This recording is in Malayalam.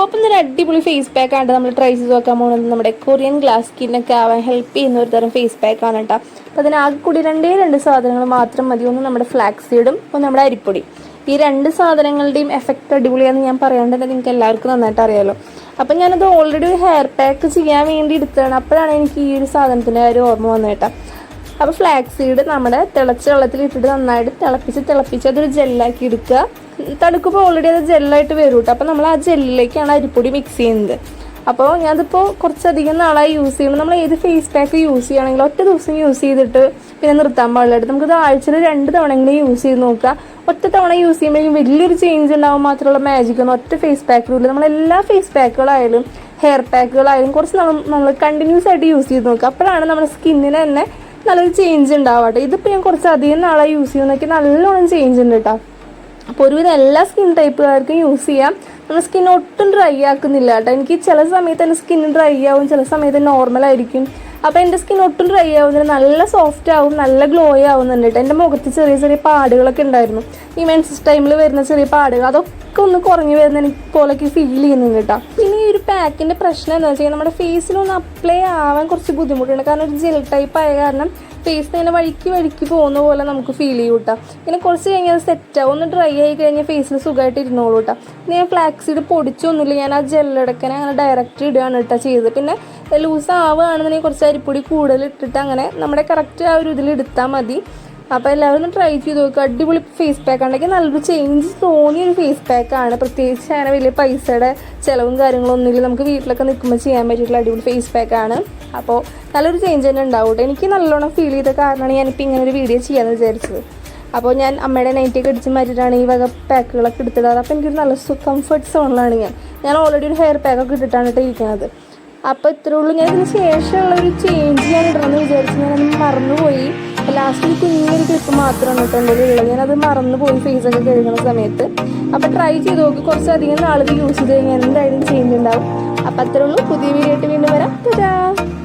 ഹലോ അപ്പം ഇന്നൊരു അടിപൊളി ഫേസ് പാക്ക് ആണ് നമ്മൾ ട്രൈ ചെയ്ത് നോക്കാൻ പോകുന്നത് നമ്മുടെ കൊറിയൻ ഗ്ലാസ് സ്കിന്നൊക്കെ ആവാൻ ഹെൽപ്പ് ചെയ്യുന്ന ഒരു തരം ഫേസ് പാക്ക് ആണ് കേട്ടോ അപ്പോൾ അതിന് ആകെ കൂടി രണ്ടേ രണ്ട് സാധനങ്ങൾ മാത്രം മതി. ഒന്ന് നമ്മുടെ ഫ്ലാക്സ് സീഡും ഒന്ന് നമ്മുടെ അരിപ്പൊടി. ഈ രണ്ട് സാധനങ്ങളുടെയും എഫക്റ്റ് അടിപൊളിയാണെന്ന് ഞാൻ പറയാണ്ട് നിങ്ങൾക്ക് എല്ലാവർക്കും നന്നായിട്ട് അറിയാമല്ലോ അപ്പം ഞാനത് ഓൾറെഡി ഒരു ഹെയർ പാക്ക് ചെയ്യാൻ വേണ്ടി എടുത്തതാണ്. അപ്പോഴാണ് എനിക്ക് ഈ ഒരു സാധനത്തിന്റെ ഒരു ഓർമ്മ വന്നത് കേട്ടോ അപ്പോൾ ഫ്ലാക്സ് സീഡ് നമ്മുടെ തിളച്ച വെള്ളത്തിൽ ഇട്ടിട്ട് നന്നായിട്ട് തിളപ്പിച്ച് തിളപ്പിച്ച് അതൊരു ജെല്ലാക്കി എടുക്കുക. തണുക്കുമ്പോൾ ഓൾറെഡി അത് ജെല്ലായിട്ട് വരും കേട്ടോ അപ്പോൾ നമ്മൾ ആ ജെല്ലിലേക്കാണ് അരിപ്പൊടി മിക്സ് ചെയ്യുന്നത്. അപ്പോൾ ഞാനിപ്പോൾ കുറച്ചധികം നാളായി യൂസ് ചെയ്യുമ്പോൾ നമ്മൾ ഏത് ഫേസ് പാക്ക് യൂസ് ചെയ്യുകയാണെങ്കിലും ഒറ്റ ദിവസം യൂസ് ചെയ്തിട്ട് പിന്നെ നിർത്താൻ പാടില്ലായിട്ട് നമുക്കിത് ആഴ്ചയിൽ രണ്ട് തവണയെങ്കിലും യൂസ് ചെയ്ത് നോക്കുക. ഒറ്റ തവണ യൂസ് ചെയ്യുമ്പോഴേക്കും വലിയൊരു ചേഞ്ച് ഉണ്ടാവും മാത്രമുള്ള മാജിക് ഒന്നും ഒറ്റ ഫേസ് പാക്കിലും നമ്മൾ എല്ലാ ഫേസ് പാക്കുകളായാലും ഹെയർ പാക്കുകളായാലും കുറച്ച് നമ്മൾ നമ്മൾ കണ്ടിന്യൂസ് ആയിട്ട് യൂസ് ചെയ്ത് നോക്കുക. അപ്പോഴാണ് നമ്മുടെ സ്കിന്നിന് തന്നെ നല്ലൊരു ചേഞ്ച് ഉണ്ടാവട്ടെ ഇതിപ്പോൾ ഞാൻ കുറച്ച് അധികം നാളായി യൂസ് ചെയ്യുന്നതൊക്കെ നല്ലോണം ചേഞ്ച് ഉണ്ട് കേട്ടോ. അപ്പോൾ ഒരുവിധം എല്ലാ സ്കിൻ ടൈപ്പുകാർക്കും യൂസ് ചെയ്യാം. നമ്മുടെ സ്കിൻ ഒട്ടും ഡ്രൈ ആക്കുന്നില്ല കേട്ടോ. എനിക്ക് ചില സമയത്ത് എന്റെ സ്കിൻ ഡ്രൈ ആവും ചില സമയത്ത് നോർമൽ ആയിരിക്കും. അപ്പോൾ എന്റെ സ്കിൻ ഒട്ടും ഡ്രൈ ആവുന്നില്ല. നല്ല സോഫ്റ്റ് ആവും നല്ല ഗ്ലോ ആവുന്നുണ്ട് കേട്ടോ. എന്റെ മുഖത്ത് ചെറിയ ചെറിയ പാടുകളൊക്കെ ഉണ്ടായിരുന്നു. ഈ മെൻസസ് ടൈമിൽ വരുന്ന ചെറിയ പാടുകൾ അതൊക്കെ ഒന്ന് കുറഞ്ഞു വരുന്ന എനിക്ക് പോലൊക്കെ ഫീൽ ചെയ്യുന്നുണ്ട് കേട്ടോ. പിന്നെ ഈ ഒരു പാക്കിന്റെ പ്രശ്നം എന്താ വെച്ചാൽ നമ്മുടെ ഫേസിലൊന്ന് അപ്ലൈ ആവാൻ കുറച്ച് ബുദ്ധിമുട്ടുണ്ട്. കാരണം ഒരു ജെൽ ടൈപ്പ് ആയ കാരണം ഫേസ് ഇങ്ങനെ വഴിക്ക് വഴിക്ക് പോകുന്ന പോലെ നമുക്ക് ഫീൽ ചെയ്യും കേട്ടോ ഇങ്ങനെ കുറച്ച് കഴിഞ്ഞാൽ അത് സെറ്റ് ആവും ഒന്ന് ഡ്രൈ ആയി കഴിഞ്ഞാൽ ഫേസിൽ സുഖമായിട്ട് ഇരുന്നോളൂ കേട്ടോ ഞാൻ ഫ്ലാക്സീഡ് പൊടിച്ചൊന്നുമില്ല ഞാൻ ആ ജെല്ലടക്കനെ അങ്ങനെ ഡയറക്റ്റ് ഇടുകയാണ് കേട്ടോ ചെയ്തത്. പിന്നെ ലൂസ് ആവുകയാണെന്നുണ്ടെങ്കിൽ കുറച്ച് അരിപ്പൊടി കൂടുതൽ ഇട്ടിട്ട് അങ്ങനെ നമ്മുടെ കറക്റ്റ് ആ ഒരു ഇതിൽ എടുത്താൽ മതി. അപ്പോൾ എല്ലാവരും ഒന്ന് ട്രൈ ചെയ്ത് നോക്കുക അടിപൊളി ഫേസ് പാക്ക് ഉണ്ടെങ്കിൽ നല്ലൊരു ചേഞ്ച് തോന്നിയ ഒരു ഫേസ് പാക്കാണ് പ്രത്യേകിച്ച് അങ്ങനെ വലിയ പൈസയുടെ ചിലവും കാര്യങ്ങളും ഒന്നുമില്ല നമുക്ക് വീട്ടിലൊക്കെ നിൽക്കുമ്പോൾ ചെയ്യാൻ പറ്റിയിട്ടുള്ള അടിപൊളി ഫേസ് പാക്കാണ് അപ്പോൾ നല്ലൊരു ചേഞ്ച് തന്നെ ഉണ്ടാവും എനിക്ക് നല്ലോണം ഫീൽ ചെയ്ത കാരണമാണ് ഞാനിപ്പോൾ ഇങ്ങനെ ഒരു വീഡിയോ ചെയ്യാമെന്ന് വിചാരിച്ചത്. അപ്പോൾ ഞാൻ അമ്മയുടെ നൈറ്റൊക്കെ അടിച്ച് മാറ്റിയിട്ടാണ് ഈ വക പാക്കുകളൊക്കെ എടുത്തിടാറ് അപ്പോൾ എനിക്കൊരു നല്ല കംഫർട്ട് സോണിലാണ് ഞാൻ. ഞാൻ ഓൾറെഡി ഒരു ഹെയർ പാക്കൊക്കെ ഇട്ടിട്ടാണ് ഇരിക്കുന്നത് അപ്പോൾ ഇത്രേ ഉള്ളൂ. ഞാൻ ഇതിന് ശേഷമുള്ള ഒരു ചേഞ്ച് ഞാൻ ഇടണമെന്ന് വിചാരിച്ച് ഞാനത് മറന്നുപോയി. ലാസ്റ്റ് ഒരു കുഞ്ഞൊരു ക്ലിപ്പ് മാത്രമാണ് കേട്ടോ എന്റെ ഉള്ളത്. ഞാനത് മറന്നുപോയി ഫേസൊക്കെ കഴുകുന്ന സമയത്ത്. അപ്പോൾ ട്രൈ ചെയ്ത് നോക്കി. കുറച്ചധികം നാളുകൾ യൂസ് ചെയ്ത് കഴിഞ്ഞാൽ എന്തായാലും ചേഞ്ച് ഉണ്ടാവും. അപ്പോൾ അത്രേ ഉള്ളൂ. പുതിയ വീഡിയോ ആയിട്ട് വീണ്ടും വരാം.